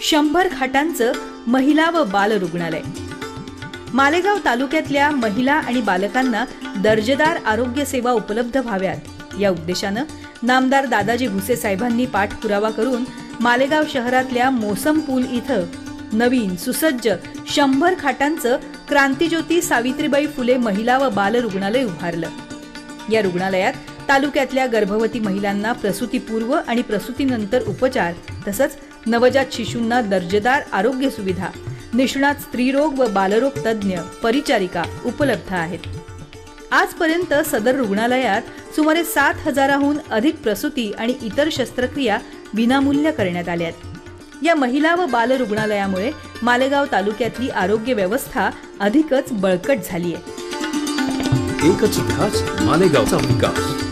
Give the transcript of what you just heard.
शंभर खाटांचं महिला व बाल रुग्णालय. मालेगाव तालुक्यातल्या महिला आणि बालकांना दर्जेदार आरोग्य सेवा उपलब्ध व्हाव्यात. या उद्देशानं नामदार दादाजी भुसे साहेबांनी पाठपुरावा करून मालेगाव शहरातल्या मोसम पूल इथं नवीन सुसज्ज शंभर खाटांचं क्रांतीज्योती सावित्रीबाई फुले महिला व बाल रुग्णालय उभारलं. या रुग्णालयात तालुक्यातल्या गर्भवती महिलांना प्रसूतीपूर्व आणि प्रसूतीनंतर उपचार तसंच नवजात शिशूंना दर्जेदार आरोग्य सुविधा. निष्णात स्त्रीरोग व बालरोग तज्ज्ञ परिचारिका उपलब्ध आहेत. आजपर्यंत सदर रुग्णालयात सुमारे सात हजाराहून अधिक प्रसूती आणि इतर शस्त्रक्रिया विनामूल्य करण्यात आल्यात या महिला व बाल रुग्णालयामुळे मालेगाव तालुक्यातली आरोग्य व्यवस्था अधिकच बळकट झाली आहे. एकच मालेगावचा विकास.